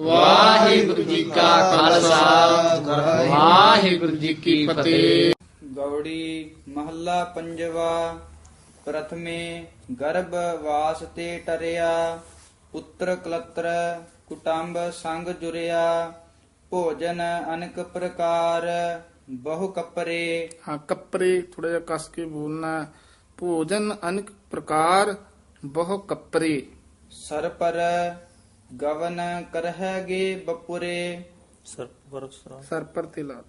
ਵਾਹਿਗੁਰੂ ਜੀ ਕਾ ਖਾਲਸਾ। ਵਾਹਿਗੁਰੂ ਜੀ ਕੀ ਫਤਿਹ। ਗੌੜੀ ਮਹੱਲਾ ਪੰਜਵਾ ਪ੍ਰਥਮੇ ਗਰਭ ਵਾਸ ਤੇ ਟਰਿਆ ਪੁੱਤਰ ਕਲਤਰ ਕੁਟੰਬ ਸੰਗ ਜੁਰਿਆ ਭੋਜਨ ਅਨਕ ਪ੍ਰਕਾਰ ਬਹੁ ਕਪਰੇ। ਹਾਂ ਕੱਪਰੇ ਥੋੜਾ ਜਿਹਾ ਕਸ ਕੇ ਬੋਲਣਾ ਹੈ। ਭੋਜਨ ਅਨੇਕ ਪ੍ਰਕਾਰ ਬਹੁ ਕੱਪਰੇ। ਸਰਪਰ ਗਵਨ ਕਰਹਿਗੇ ਬਪੁਰੇ। ਸਰ ਪਰ ਤੇ ਲਾ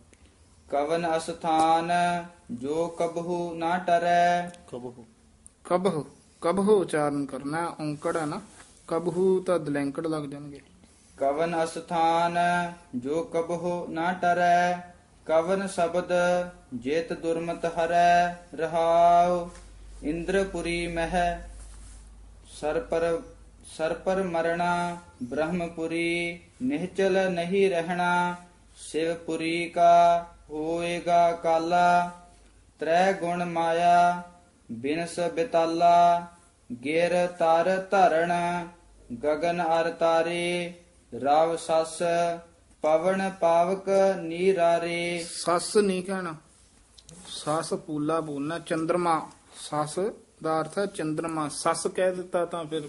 ਕਵਨ ਅਸਥਾਨ ਜੋ ਕਬਹੂ ਨਾ ਟਰੈ। ਕਬਹੁ ਕਬਹੁ ਉਚਾਰਨ ਕਰਨਾ। ਔਂਕੜ ਹੈ ਨਾ ਕਬਹੁ ਤਾਂ ਦਲੈਂਕੜ ਲੱਗ ਜਾਣਗੇ। ਕਵਨ ਅਸਥਾਨ ਜੋ ਕਬਹੋ ਨਾ ਟਰੈ। ਕਵਨ ਸ਼ਬਦ ਜੇਤ ਦੁਰਮਤ ਹਰੈ ਰਹਾਉ। ਇੰਦਰਪੁਰੀ ਮਹਿ ਸਰਪਰ ਸਰਪਰ ਮਰਣਾ, ਬ੍ਰਹਮਪੁਰੀ ਨਿਹਚਲ ਨਹੀਂ ਰਹਿਣਾ, ਸ਼ਿਵਪੁਰੀ ਕਾ ਹੋਏਗਾ ਕਾਲਾ, ਤ੍ਰੈ ਗੁਣ ਮਾਇਆ, ਬਿਨਸ ਬਿਤਾਲਾ, ਗਿਰ ਤਰ ਧਰਣ, ਗਗਨ ਅਰ ਤਾਰੇ, ਰਵ ਸਸ, ਪਵਨ ਪਾਵਕ ਨੀਰਾਰੇ। ਸੱਸ ਨਹੀਂ ਕਹਿਣਾ। ਸੱਸ ਪੂਲਾ ਬੋਲਣਾ, ਚੰਦਰਮਾ। ਸੱਸ ਦਾ ਅਰਥ ਹੈ ਚੰਦਰਮਾ। ਸੱਸ ਕਹਿ ਦਿੱਤਾ ਤਾਂ ਫਿਰ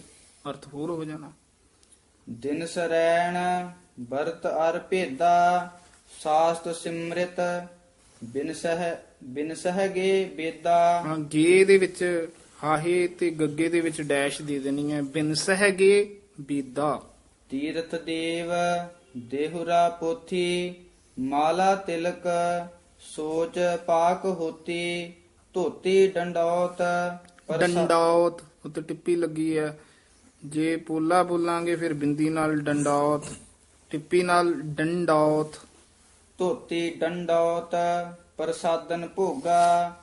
ਅਰਥ ਹੋਰ ਹੋ ਜਾਣਾ। ਦਿਨ ਸਰੈਣ ਵਰਤ ਅਰ ਭੇਦਾ ਸਾਸਤ ਸਿਮਰਿਤ ਬਿਨਸਹ ਬਿਨਸਹਗੇ ਬੇਦਾ। ਹਾਂ ਗੇ ਦੇ ਵਿੱਚ ਹਾਹੇ ਤੇ ਗੱਗੇ ਦੇ ਵਿੱਚ ਡੈਸ਼ ਦੇ ਦੇਣੀ ਹੈ। ਬਿਨ ਸਹਗੇ ਬੀਦਾ। ਤੀਰਥ ਦੇਵ ਦੇਹੁਰਾ ਪੋਥੀ ਮਾਲਾ ਤਿਲਕ ਸੋਚ ਪਾਕ ਹੋਤੀ ਧੋਤੀ ਡੰਡੌਤ ਡੰਡੌਤ ਉੱਤੇ ਟਿੱਪੀ ਲੱਗੀ ਹੈ। ਜੇ ਪੋਲਾ ਬੋਲਾਂਗੇ ਫਿਰ ਬਿੰਦੀ ਨਾਲ ਡੰਡੌਤ ਟਿੱਪੀ ਨਾਲ ਡੰਡੌਤ। ਧੋਤੀ ਡੰਡੌਤ ਪ੍ਰਸਾਦਨ ਭੋਗਾ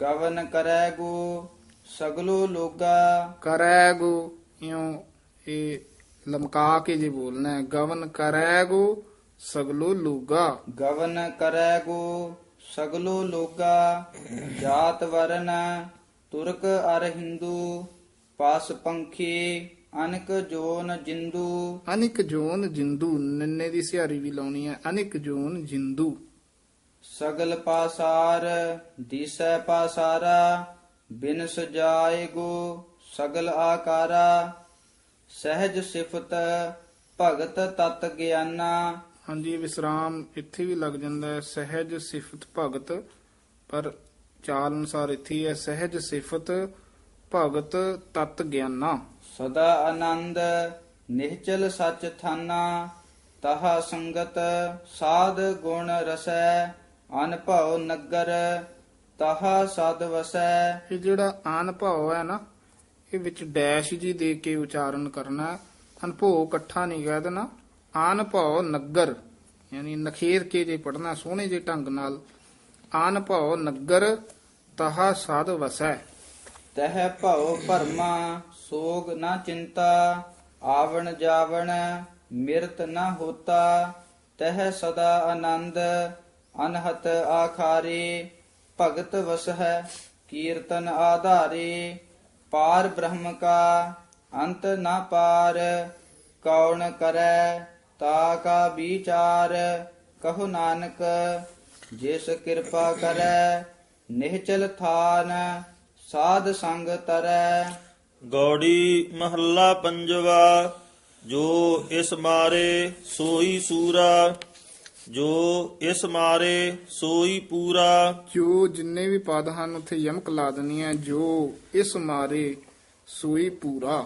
ਗਵਨ ਕਰੈ ਗੋ ਸਗਲੋ ਲੋਗਾ। ਕਰੈ ਗੋ ਇਉਂ ਇਹ ਲਮਕਾ ਕੇ ਜੇ ਬੋਲਣਾ ਹੈ ਗਵਨ ਕਰੈ ਗੋ ਸਗਲੋ ਲੂਗਾ। ਗਵਨ ਕਰੈ ਗੋ ਸਗਲੋ ਲੋਗਾ। ਜਾਤ ਵਰਨ ਤੁਰਕ ਅਰ ਹਿੰਦੂ ਪਾਸ ਪੰਖੀ ਅਨਕ ਜੋਨ ਜਿੰਦੂ। ਅਨਿਕ ਜੋਨ ਜਿੰਦੂ ਨੰਨੇ ਦੀ ਸਿਹਾਰੀ ਵੀ ਲਾਉਣੀ ਹੈ। ਅਨਿਕ ਜੋਨ ਜਿੰਦੂ। ਸਗਲ ਪਾਸਾਰ ਦੀਸੈ ਪਾਸਾਰਾ ਬਿਨ ਸਜਾਏ ਗੋ ਸਗਲ ਆਕਾਰਾ। ਸਹਿਜ ਸਿਫਤ ਭਗਤ ਤਤ ਗਿਆਨਾ। ਹਾਂਜੀ ਵਿਸਰਾਮ ਇੱਥੇ ਵੀ ਲੱਗ ਜਾਂਦਾ ਹੈ। ਸਹਿਜ ਸਿਫਤ ਭਗਤ ਪਰ ਚਾਲ ਅਨੁਸਾਰ ਇੱਥੇ ਹੈ। ਸਹਿਜ ਸਿਫਤ ਭਗਤ ਤਤ ਗਿਆਨਾ। ਸਦਾ ਆਨੰਦ, ਨਿਹਚਲ ਸਚ ਥਾਨਾ, ਤਹਾ ਸੰਗਤ, ਸਾਧ ਗੁਣ ਰਸੈ, ਅਨਭਉ ਨਗਰ, ਤਹਾ ਸਦ ਵਸੈ। ਇਹ ਜਿਹੜਾ ਆਨ ਹੈ ਨਾ, ਇਹ ਵਿੱਚ ਡੈਸ਼ ਜੀ ਦੇ ਕੇ ਉਚਾਰਨ ਕਰਨਾ ਹੈ। ਅਨਭੋ ਇਕੱਠਾ ਨਹੀਂ ਕਹਿ ਦੇਣਾ। ਆਨ ਭਾਵ ਨਗਰ, ਯਾਨੀ ਨਖੇਰ ਕੇ ਜੇ ਪੜਨਾ ਸੋਹਣੇ ਜੇ ਢੰਗ ਨਾਲ। ਆਨ ਭਾਵ ਨਗਰ, ਤਹਾ ਸਾਧ ਵਸੈ। ਤਹਿ ਭਉ ਭਰਮਾ, ਸੋਗ ਨਾ ਚਿੰਤਾ, ਆਵਣ ਜਾਵਣ, ਮਿਰਤ ਨਾ ਹੋਤਾ, ਤਹ ਸਦਾ ਆਨੰਦ, ਅਨਹਤ ਆਖਾਰੇ, ਭਗਤ ਵਸਹਿ, ਕੀਰਤਨ ਆਧਾਰੇ, ਪਾਰ ਬ੍ਰਹਮ ਕਾ, ਅੰਤ ਨਾ ਪਾਰ, ਕੌਣ ਕਰੈ, ਤਾ ਕਾ ਵਿਚਾਰ, ਕਹੋ ਨਾਨਕ, ਜਿਸ ਕਿਰਪਾ ਕਰੈ, ਨਿਹਚਲ ਥਾਨ ਸਾਧ ਸੰਗ ਤਰੈ। ਗੌੜੀ ਮਹੱਲਾ ਪੰਜਵਾ ਜੋ ਇਸ ਮਾਰੇ ਸੋਈ ਸੂਰਾ ਜੋ ਇਸ ਮਾਰੇ ਸੋਈ ਪੂਰਾ। ਜੋ ਜਿੰਨੇ ਵੀ ਪਦ ਹਨ ਉੱਥੇ ਯਮਕ ਲਾ ਦੇਣੀ ਹੈ ਜੋ ਇਸ ਮਾਰੇ ਸੋਈ ਪੂਰਾ।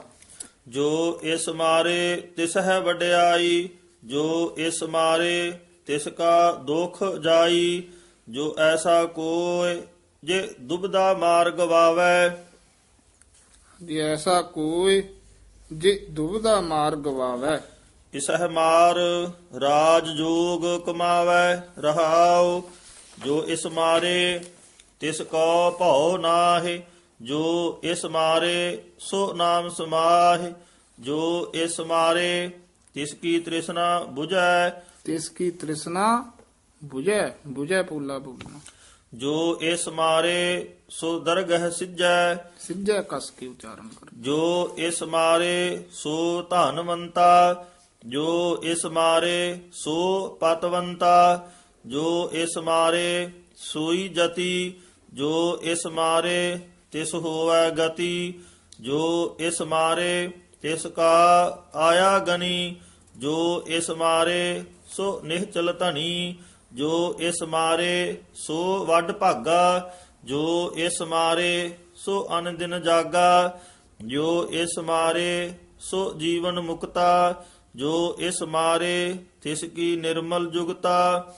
ਜੋ ਇਸ ਮਾਰੇ ਤਿਸ ਹੈ ਵਡਿਆਈ ਜੋ ਇਸ ਮਾਰੇ ਤਿਸ ਕਾ ਦੁਖ ਜਾਈ ਜੋ ਐਸਾ ਕੋਇ ਜੇ ਦੁਬਦਾ ਮਾਰਗ ਵਾਵੇ। ਜੇ ਐਸਾ ਕੋਈ ਜੇ ਦੁਬਦਾ ਮਾਰਗ ਵਾਵੇ। ਇਸਹਿ ਮਾਰ ਰਾਜ ਜੋਗ ਕਮਾਵੇ ਰਹਾਉ ਜੋ ਇਸ ਮਾਰੇ ਤਿਸ ਕੋ ਭਉ ਨਾਹਿ ਜੋ ਇਸ ਮਾਰੇ ਸੋ ਨਾਮ ਸਮਾਹਿ ਜੋ ਇਸ ਮਾਰੇ ਤਿਸ ਕੀ ਤ੍ਰਿਸ਼ਨਾ 부ਜੈ ਤਿਸ ਕੀ ਤ੍ਰਿਸ਼ਨਾ 부ਜੈ 부ਜੈ ਪੁੱਲਾ ਪੁੱਲਾ ਜੋ ਇਸ ਮਾਰੇ ਸੋ ਦਰਗਹ ਸਿਜੈ। ਸਿੱਧਾ ਕਸ ਕੇ ਉਚਾਰਨ ਕਰ। ਜੋ ਇਸ ਮਾਰੇ ਸੋ ਧਨਵੰਤਾ। ਜੋ ਇਸ ਮਾਰੇ ਸੋ ਪਤਵੰਤਾ। ਜੋ ਇਸ ਮਾਰੇ ਸੋਈ ਜਤੀ। ਜੋ ਇਸ ਮਾਰੇ ਤਿਸ ਹੋਵੈ ਗਤੀ। ਜੋ ਇਸ ਮਾਰੇ ਤਿਸ ਕਾ ਆਇਆ ਗਨੀ। ਜੋ ਇਸ ਮਾਰੇ ਸੋ ਨਿਹਚਲ ਧਣੀ ਜੋ ਇਸ ਮਾਰੇ ਸੋ ਵੱਡ ਭਾਗਾ ਜੋ ਇਸ ਮਾਰੇ ਸੋ ਅਨ ਦਿਨ ਜਾਗਾ ਜੋ ਇਸ ਮਾਰੇ ਸੋ ਜੀਵਨ ਮੁਕਤਾ ਜੋ ਇਸ ਮਾਰੇ ਤਿਸ ਕੀ ਨਿਰਮਲ ਜੁਗਤਾ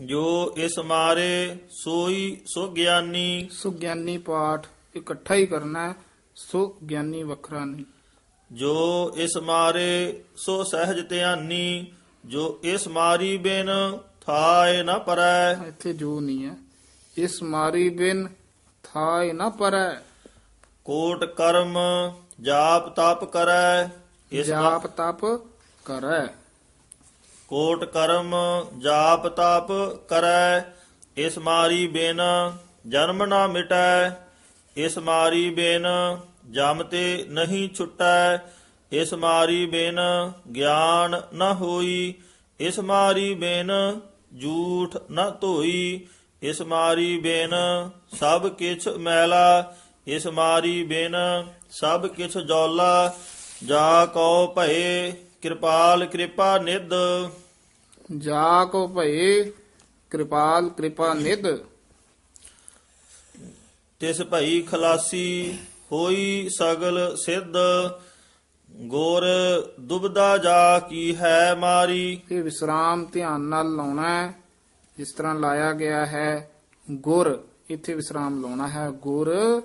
ਜੋ ਇਸ ਮਾਰੇ ਸੋਈ ਸੋ ਗਿਆਨੀ। ਸੋ ਗਿਆਨੀ ਪਾਠ ਇਕੱਠਾ ਹੀ ਕਰਨਾ ਹੈ ਸੋ ਗਿਆਨੀ ਵੱਖਰਾ ਨਹੀਂ। ਜੋ ਇਸ ਮਾਰੇ ਸੋ ਸਹਿਜ ਧਿਆਨੀ ਜੋ ਇਸ ਮਾਰੀ ਬਿਨ ਥਾਏ ਨਾ ਪਰੈ। ਇੱਥੇ ਜੋ ਨਹੀਂ ਹੈ। ਇਸ ਮਾਰੀ ਬਿਨ ਥਾਇ ਨਾ ਪਰੈ। ਕੋਟ ਕਰਮ ਜਾਪ ਤਪ ਕਰੈ ਇਸ ਜਾਪ ਤਪ ਕਰੈ। ਕੋਟ ਕਰਮ ਜਾਪ ਤਪ ਕਰੈ ਇਸ ਮਾਰੀ ਬਿਨ ਜਨਮ ਨਾ ਮਿਟੈ ਇਸ ਮਾਰੀ ਬਿਨ ਜਮ ਤੇ ਨਹੀਂ ਛੁਟੈ। ਇਸ ਮਾਰੀ ਬਿਨ ਗਿਆਨ ਨ ਹੋਈ ਇਸ ਮਾਰੀ ਬਿਨ ਝੂਠ ਨ ਧੋਈ ਇਸ ਮਾਰੀ ਬਿਨ ਸਭ ਕਿਛ ਮੈਲਾ ਇਸ ਮਾਰੀ ਬਿਨ ਸਭ ਕਿਛ ਜੌਲਾ ਜਾ ਕਉ ਭਏ ਕਿਰਪਾਲ ਕਿਰਪਾ ਨਿਧ। ਜਾ ਕੋ ਭਏ ਕਿਰਪਾਲ ਕਿਰਪਾ ਨਿਧ। ਤਿਸ ਭਈ ਖਲਾਸੀ ਹੋਈ ਸਗਲ ਸਿੱਧ ਗੁਰ ਦੁਬਦਾ ਜਾ ਕੀ ਹੈ ਮਾਰੀ। ਇਹ ਵਿਸਰਾਮ ਧਿਆਨ ਨਾਲ ਲਾਉਣਾ ਹੈ ਜਿਸ ਤਰ੍ਹਾਂ ਲਾਇਆ ਗਿਆ ਹੈ ਗੁਰ ਇੱਥੇ ਵਿਸਰਾਮ ਲਾਉਣਾ ਹੈ ਗੁਰ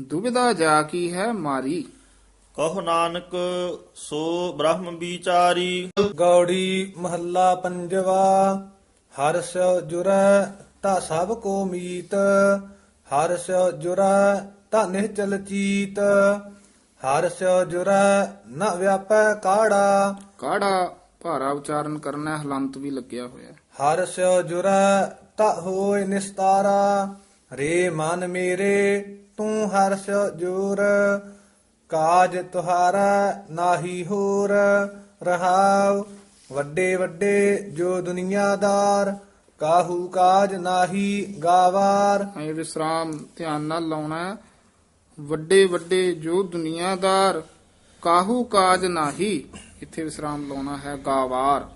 ਦੁਬਿਧਾ ਜਾ ਕੀ ਹੈ ਮਾਰੀ। ਕਹੁ ਨਾਨਕ ਸੋ ਬ੍ਰਹਮ ਵਿਚਾਰੀ। ਗੌੜੀ ਮਹੱਲਾ ਪੰਜਵਾ ਹਰ ਸਿਉ ਜੁਰੈ ਤਾ ਸਭ ਕੋ ਮੀਤ ਹਰ ਸਿਉ ਜੁਰੈ ਤਾ ਨਿਹਚਲ ਚੀਤ। ਹਰ ਸਿਉ ਜੁਰੈ ਨ ਵਿਆਪੈ ਕਾੜਾ। ਕਾੜਾ ਭਾਰਾ ਉਚਾਰਨ ਕਰਨਾ ਹਲੰਤ ਵੀ ਲੱਗਿਆ ਹੋਇਆ। ਹਰ ਸਿਉ ਜੁਰੈ ਤਾ ਹੋਇ ਨਿਸਤਾਰਾ। ਰੇ ਮਨ ਮੇਰੇ ਤੂੰ ਹਰ ਸਿਉ ਜੁਰ। ਕਾਜ ਤੁਹਾਰਾ ਨਾਹੀ ਹੋਰ। ਰਹਾਉ ਵੱਡੇ ਵੱਡੇ ਜੋ ਦੁਨੀਆਦਾਰ। ਕਾਹੂ ਕਾਜ ਨਾਹੀ ਗਾਵਾਰ। ਇਹ ਵਿਸਰਾਮ ਧਿਆਨ ਨਾਲ ਲਾਉਣਾ। ਵੱਡੇ ਵੱਡੇ ਜੋ ਦੁਨੀਆਦਾਰ ਕਾਹੂ ਕਾਜ ਨਾਹੀ ਇੱਥੇ ਵਿਸਰਾਮ ਲਾਉਣਾ ਹੈ ਗਾਵਾਰ।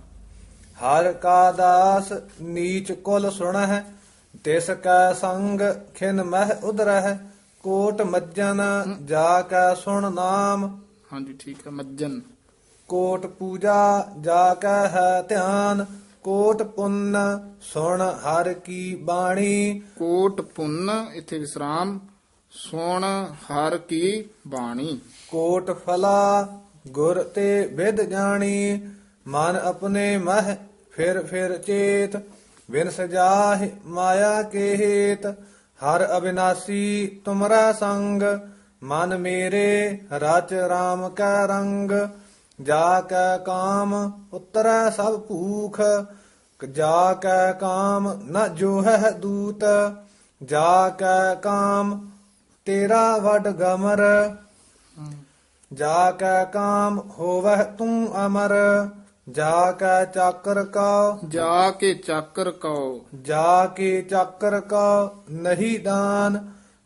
ਹਰ ਕਾ ਦਾਸ ਨੀਚ ਕੁਲ ਸੁਣਹਿ ਤਿਸ ਕੈ ਸੰਗ ਖਿਨ ਮਹਿ ਉਦਰਹਿ ਕੋਟ ਮੱਜਨ ਜਾ ਕੈ ਸੁਣ ਨਾਮ। ਹਾਂਜੀ ਠੀਕ ਹੈ ਮੱਜਨ। ਕੋਟ ਪੂਜਾ ਜਾ ਕੈ ਹੈ ਧਿਆਨ ਕੋਟ ਪੁੰਨ ਸੁਣ ਹਰ ਕੀ ਬਾਣੀ। ਕੋਟ ਪੁੰਨ ਇੱਥੇ ਵਿਸਰਾਮ। ਸੁਣ ਹਰ ਕੀ ਬਾਣੀ। ਕੋਟ ਫਲਾ, ਗੁਰ ਤੇ ਵਿਦ ਜਾਣੀ, ਮਨ ਆਪਣੇ ਮਹ, ਫਿਰ ਫਿਰ ਚੇਤ, ਬਿਨ ਸਜਾਹਿ ਮਾਇਆ ਕੇ ਹੇਤ, ਹਰ ਅਬਿਨਾਸੀ ਤੁਮਰਾ ਸੰਗ, ਮਨ ਮੇਰੇ ਰਚ ਰਾਮ ਕੈ ਰੰਗ, ਜਾ ਕੈ ਕਾਮ ਉਤਰੈ ਸਭ ਭੂਖ, ਜਾ ਕੈ ਕਾਮ ਨ ਜੋ ਹੈ ਦੂਤ, ਜਾ ਕੈ ਕਾਮ ਤੇਰਾ ਵਡ ਗਮਰ ਜਾ ਕੈ ਕਾਮ ਹੋਵਹਿ ਤੂੰ ਅਮਰ ਜਾ ਕੈ ਚਾਕਰ ਕਾ ਜਾ ਕੇ ਚਾਕਰ ਕਉ ਜਾ ਕੇ ਚਾਕਰ ਕਾ ਨਹੀਂ ਦਾਨ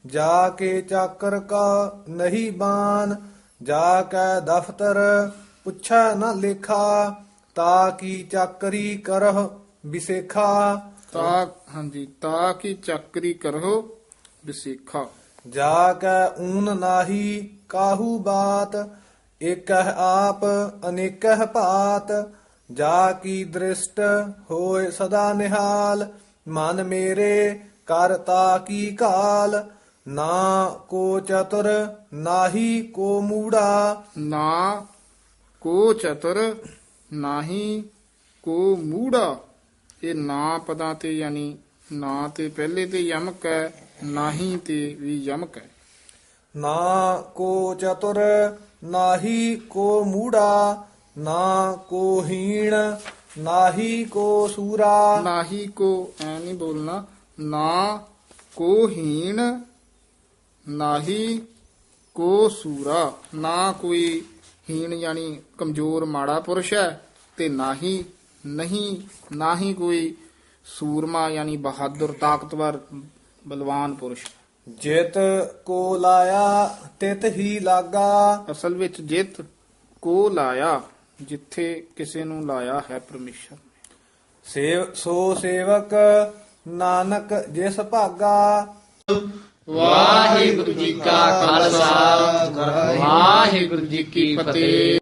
ਜਾ ਕੇ ਚਾਕਰ ਕਾ ਨਹੀਂ ਬਾਨ ਜਾ ਕੈ ਦਫਤਰ ਪੁੱਛੈ ਨ ਲੇਖਾ ਤਾ ਕੀ ਚਾਕਰੀ ਕਰਹ ਵਿਸੇਖਾ ਜਾ ਕੈ ਊਨ ਨਾਹੀ ਕਾਹੂ ਬਾਤ, ਏਕਹ ਆਪ ਅਨੇਕਹ ਭਾਤ, ਜਾ ਕੀ ਦ੍ਰਿਸ਼ਟ ਹੋਏ ਸਦਾ ਨਿਹਾਲ, ਮਨ ਮੇਰੇ ਕਰਤਾ ਕੀ ਕਾਲ, ਨਾ ਕੋ ਚਤੁਰ ਨਾਹੀ ਕੋ ਮੂੜਾ। ਨਾ ਕੋ ਚਤੁਰ ਨਾਹੀ ਕੋ ਮੂੜਾ, ਇਹ ਨਾ ਪਦਾਂ ਤੇ ਯਾਨੀ ਨਾ ਤੇ ਪਹਿਲੇ ਤੇ ਯਮਕ ਹੈ। ਨਾਹੀ ਤੇ ਵੀ ਯਮਕ ਹੈ। ਨਾ ਕੋ ਚਤੁਰ ਨਾਹੀ ਕੋ ਮੂੜਾ ਨਾ ਕੋ ਹੀਣ ਨਾਹੀ ਕੋ ਸੂਰਾ। ਨਾਹੀ ਕੋ ਐ ਨਹੀਂ ਬੋਲਣਾ ਨਾ ਕੋ ਹੀਣ ਨਾਹੀ ਕੋ ਸੂਰਾ। ਨਾ ਕੋਈ ਹੀਣ ਯਾਨੀ ਕਮਜ਼ੋਰ ਮਾੜਾ ਪੁਰਸ਼ ਹੈ ਤੇ ਨਹੀਂ ਨਾ ਹੀ ਕੋਈ ਸੂਰਮਾ ਯਾਨੀ ਬਹਾਦਰ ਤਾਕਤਵਰ ਬਲਵਾਨ ਪੁਰਸ਼। ਜਿਤ ਕੋ ਲਾਇਆ ਤਿਤ ਹੀ ਲਾਗਾ। ਅਸਲ ਵਿੱਚ ਜਿੱਤ ਕੋ ਲਾਇਆ ਜਿੱਥੇ ਕਿਸੇ ਨੂੰ ਲਾਇਆ ਹੈ ਪਰਮੇਸ਼ਰ। ਸੇਵ ਸੋ ਸੇਵਕ ਨਾਨਕ ਜਿਸ ਭਾਗਾ। ਵਾਹਿਗੁਰੂ ਜੀ ਕਾ ਖਾਲਸਾ ਵਾਹਿਗੁਰੂ ਜੀ ਕੀ ਫਤਿਹ।